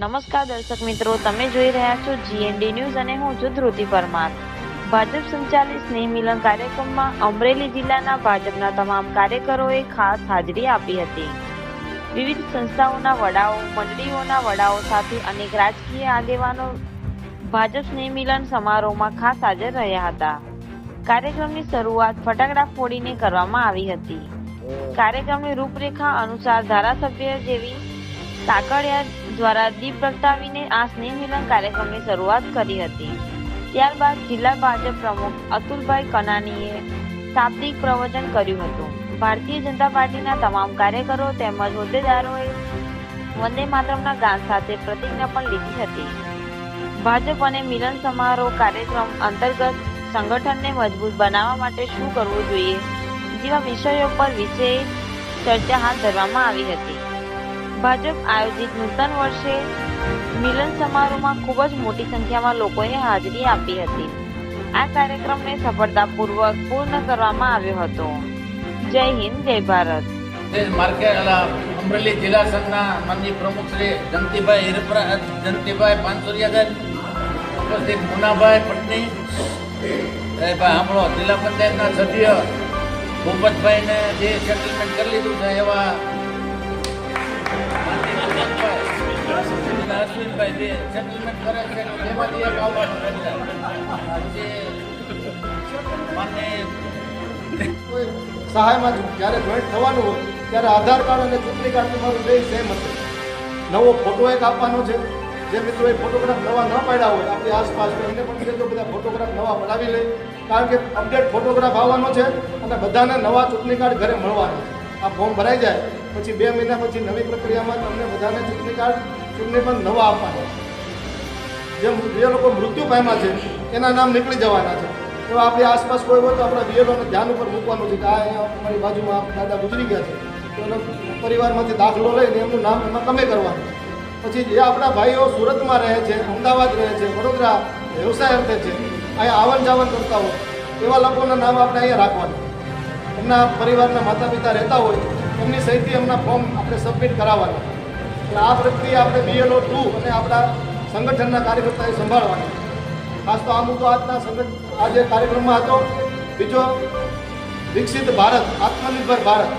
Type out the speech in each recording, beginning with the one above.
નમસ્કાર દર્શક મિત્રો, તમે જોઈ રહ્યા છો જીએનડી ન્યૂઝ અને હું છું ધ્રુતિ પરમાર. ભાજપ સંચાલિત સ્નેહ મિલન કાર્યક્રમમાં અમરેલી જિલ્લાના ભાજપના તમામ કાર્યકરોએ ખાસ હાજરી આપી હતી. વિવિધ સંસ્થાઓના વડાઓ, મંડળીઓના વડાઓ સાથે અનેક રાજકીય આગેવાનો ભાજપ સ્નેહ મિલન સમારોહમાં ખાસ હાજર રહ્યા હતા. કાર્યક્રમની શરૂઆત ફટાકડા ફોડીને કરવામાં આવી હતી. કાર્યક્રમની રૂપરેખા અનુસાર ધારાસભ્ય જેવી કાકડિયા દ્વારા દીપ પ્રગટાવીને આ સ્નેહ મિલન કાર્યક્રમની શરૂઆત કરી હતી. ત્યારબાદ જિલ્લા ભાજપ પ્રમુખ અતુલભાઈ કનાનીએ શાબ્દિક પ્રવચન કર્યું હતું. ભારતીય જનતા પાર્ટીના તમામ કાર્યકરો તેમજ હોદ્દેદારોએ વંદે માતરમના ગાન સાથે પ્રતિજ્ઞા પણ લીધી હતી. ભાજપ અને મિલન સમારોહ કાર્યક્રમ અંતર્ગત સંગઠનને મજબૂત બનાવવા માટે શું કરવું જોઈએ, જેવા વિષયો પર વિશેષ ચર્ચા હાથ ધરવામાં આવી હતી. ભાજપ આયોજિત નૂતન વર્ષે મિલન સમારોહમાં ખૂબ જ મોટી સંખ્યામાં લોકોએ હાજરી આપી હતી. આ કાર્યક્રમને સફળતાપૂર્વક પૂર્ણ કરવામાં આવ્યો હતો. જય હિન્દ, જય ભારત. અમરેલી જિલ્લા સંઘના માનનીય પ્રમુખ શ્રી જંતીભાઈ હિરપરા જંતીભાઈ પાનસુરિયાગર, ઉપસ્થિત મુનાભાઈ પટની ભાઈ હમણો જિલ્લા પંચાયતના સભ્ય, ભૂપતભાઈને જે સેટલમેન્ટ કરી લીધું છે એવા અશ્વિનભાઈ જે સેટલમેન્ટ કરે છે એમાંથી એક આવવાનું સહાયમાં જ્યારે જોઈન્ટ થવાનું હોય, ત્યારે આધાર કાર્ડ અને ચૂંટણી કાર્ડ તમારું બે સેમ હશે નવો ફોટો એક આપવાનો છે. જે મિત્રોએ ફોટોગ્રાફ નવા ન પાડ્યા હોય, આપણી આસપાસ એમને પણ કહેજો બધા ફોટોગ્રાફ નવા પડાવી લે. કારણ કે અપડેટ ફોટોગ્રાફ આવવાનો છે અને બધાને નવા ચૂંટણી કાર્ડ ઘરે મળવાના છે. આ ફોર્મ ભરાઈ જાય, પછી બે મહિના પછી નવી પ્રક્રિયામાં તમને બધાને ચૂંટણી કાર્ડ ચૂંટણી પણ નવા આપવાના છે. જે લોકો મૃત્યુ પામ્યા છે, એના નામ નીકળી જવાના છે. તો આપણી આસપાસ કોઈ હોય તો આપણા વિયરોને ધ્યાન ઉપર મૂકવાનું છે કે આ અહીંયા અમારી બાજુમાં દાદા ગુજરી ગયા છે. તો એનો પરિવારમાંથી દાખલો લઈને એમનું નામ એમાં કમે કરવાનું પછી જે આપણા ભાઈઓ સુરતમાં રહે છે, અમદાવાદ રહે છે, વડોદરા વ્યવસાય અર્થે છે, અહીંયા આવન જાવન કરતા હોય, એવા લોકોના નામ આપણે અહીંયા રાખવાના. એમના પરિવારના માતા પિતા રહેતા હોય, એમની સહિતથી એમના ફોર્મ આપણે સબમિટ કરાવવાના. એટલે આ પ્રક્રિયા આપણે બીએલઓ ટુ અને આપણા સંગઠનના કાર્યકર્તાએ સંભાળવાની. ખાસ તો આ મુદ્દો આજના સંગઠન આજે કાર્યક્રમમાં હતો. બીજો વિકસિત ભારત, આત્મનિર્ભર ભારત.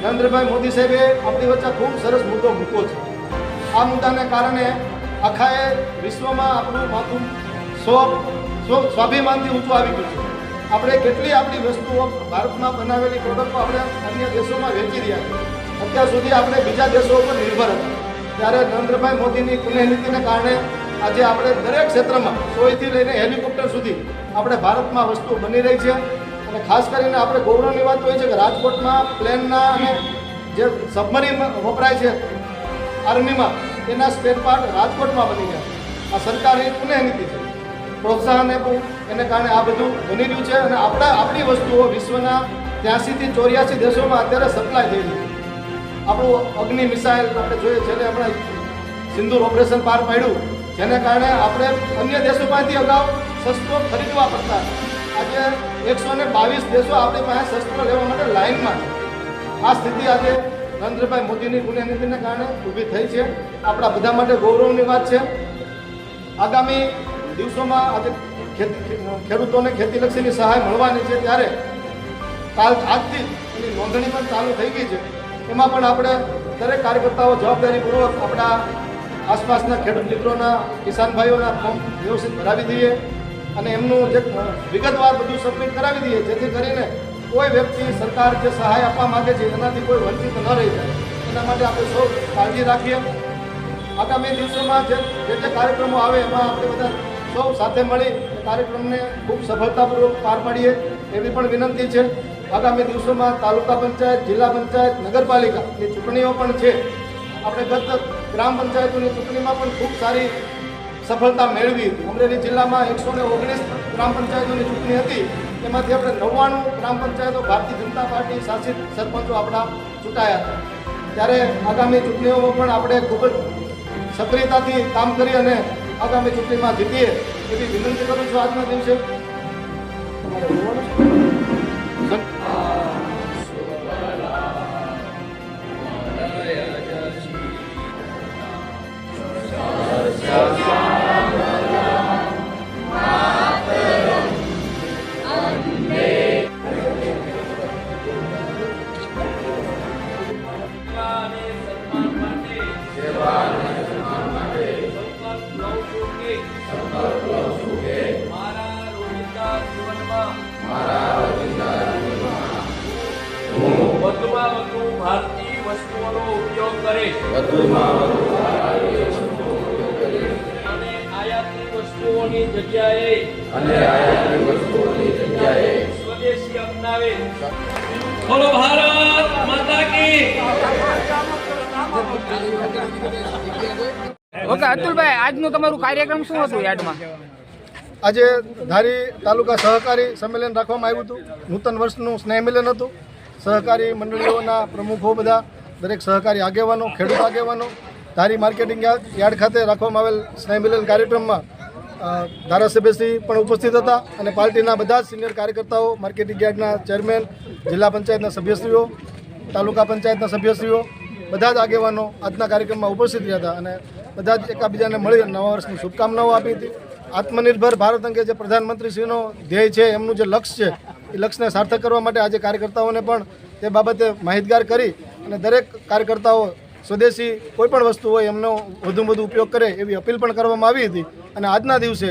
નરેન્દ્રભાઈ મોદી સાહેબે આપણી વચ્ચે ખૂબ સરસ મુદ્દો મૂક્યો છે. આ મુદ્દાને કારણે આખાએ વિશ્વમાં આપણું માથું સ્વ સ્વ, સ્વાભિમાનથી ઊંચું આવી ગયું છે. આપણે કેટલી આપણી વસ્તુઓ ભારતમાં બનાવેલી પ્રોડક્ટો આપણે અન્ય દેશોમાં વેચી રહ્યા છીએ. અત્યાર સુધી આપણે બીજા દેશો ઉપર નિર્ભર હતા. ત્યારે નરેન્દ્રભાઈ મોદીની પુનઃ કારણે આજે આપણે દરેક ક્ષેત્રમાં સોયથી લઈને હેલિકોપ્ટર સુધી આપણે ભારતમાં વસ્તુ બની રહી છે. અને ખાસ કરીને આપણે ગૌરવની વાત એ છે કે રાજકોટમાં પ્લેનના અને જે સબમરીન વપરાય છે આર્મીમાં, એના સ્પેર પાર્ટ રાજકોટમાં બની ગયા. આ સરકારની પુનઃ નીતિ છે. પ્રોત્સાહન આપવું, એને કારણે આ બધું બની રહ્યું છે. અને આપણા આપણી વસ્તુઓ વિશ્વના ત્યાંસીથી ચોર્યાસી દેશોમાં અત્યારે સપ્લાય થઈ રહી છે. આપણું અગ્નિ મિસાઇલ આપણે જોઈએ જેને આપણે સિંદૂર ઓપરેશન પાર પાડ્યું. જેને કારણે આપણે અન્ય દેશો પાસેથી અગાઉ શસ્ત્રો ખરીદવા પડતા. આજે એકસો ને બાવીસ દેશો આપણી પાસે શસ્ત્રો લેવા માટે લાઇનમાં. છે આ સ્થિતિ આજે નરેન્દ્રભાઈ મોદીની પુણ્યનીતિને કારણે ઊભી થઈ છે. આપણા બધા માટે ગૌરવની વાત છે. આગામી દિવસોમાં આજે ખેડૂતોને ખેતીલક્ષીની સહાય મળવાની છે ત્યારે કાલ આજથી એની નોંધણી પણ ચાલુ થઈ ગઈ છે. એમાં પણ આપણે દરેક કાર્યકર્તાઓ જવાબદારીપૂર્વક આપણા આસપાસના ખેડૂત મિત્રોના, કિસાન ભાઈઓના ફોર્મ વ્યવસ્થિત ભરાવી દઈએ અને એમનું જે વિગતવાર બધું સબમિટ કરાવી દઈએ, જેથી કરીને કોઈ વ્યક્તિ સરકાર જે સહાય આપવા માંગે છે, એનાથી કોઈ વંચિત ન રહી જાય. એના માટે આપણે સૌ કાળજી રાખીએ. આગામી દિવસોમાં જે જે કાર્યક્રમો આવે, એમાં આપણે બધા સૌ સાથે મળી કાર્યક્રમને ખૂબ સફળતાપૂર્વક પાર પાડીએ, એવી પણ વિનંતી છે. આગામી દિવસોમાં તાલુકા પંચાયત, જિલ્લા પંચાયત નગરપાલિકાની ચૂંટણીઓ પણ છે. આપણે ગત ગ્રામ પંચાયતોની ચૂંટણીમાં પણ ખૂબ સારી સફળતા મેળવી અમરેલી જિલ્લામાં એકસો ઓગણીસ ગ્રામ પંચાયતોની ચૂંટણી હતી. એમાંથી આપણે નવ્વાણું ગ્રામ પંચાયતો ભારતીય જનતા પાર્ટી શાસિત સરપંચો આપણા ચૂંટાયા હતા. ત્યારે આગામી ચૂંટણીઓમાં પણ આપણે ખૂબ જ સક્રિયતાથી કામ કરી અને આગામી ચૂંટણીમાં જીતીએ એવી વિનંતી કરું છું આજના દિવસે. તમારે અને આયાતની વસ્તુઓની જગ્યાએ સ્વદેશી અપનાવે. બોલો ભારત માતા કી. ઓકે અતુલભાઈ આજનું તમારું કાર્યક્રમ શું હતું યાર્ડમાં આજે ધારી તાલુકા સહકારી સંમેલન રાખવામાં આવ્યું હતું. નૂતન વર્ષનું સ્નેહ મિલન હતું. સહકારી મંડળીઓના પ્રમુખો બધા દરેક સહકારી આગેવાનો, ખેડૂત આગેવાનો, ધારી માર્કેટિંગ યાર્ડ ખાતે રાખવામાં આવેલ સ્નેહમિલન કાર્યક્રમમાં ધારાસભ્યશ્રી પણ ઉપસ્થિત હતા અને પાર્ટીના બધા જ સિનિયર કાર્યકર્તાઓ, માર્કેટિંગ યાર્ડના ચેરમેન, જિલ્લા પંચાયતના સભ્યશ્રીઓ, તાલુકા પંચાયતના સભ્યશ્રીઓ, બધા જ આગેવાનો આજના કાર્યક્રમમાં ઉપસ્થિત રહ્યા હતા અને બધા જ એકાબીજાને મળી નવા વર્ષની શુભકામનાઓ આપી હતી. આત્મનિર્ભર ભારત અંગે જે પ્રધાનમંત્રીશ્રીનો ધ્યેય છે, એમનું જે લક્ષ્ય છે, એ લક્ષ્યને સાર્થક કરવા માટે આજે કાર્યકર્તાઓને પણ તે બાબતે માહિતગાર કરી અને દરેક કાર્યકર્તાઓ, સ્વદેશી કોઈ પણ વસ્તુ હોય, એમનો વધુ વધુ ઉપયોગ કરે એવી અપીલ પણ કરવામાં આવી હતી. અને આજના દિવસે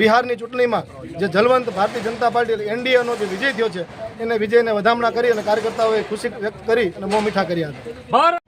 બિહારની ચૂંટણીમાં જે જલવંત ભારતીય જનતા પાર્ટી એનડીએનો જે વિજય થયો છે, એને વિજયને વધામણા કરી અને કાર્યકર્તાઓએ ખુશી વ્યક્ત કરી અને મોં મીઠા કર્યા હતા.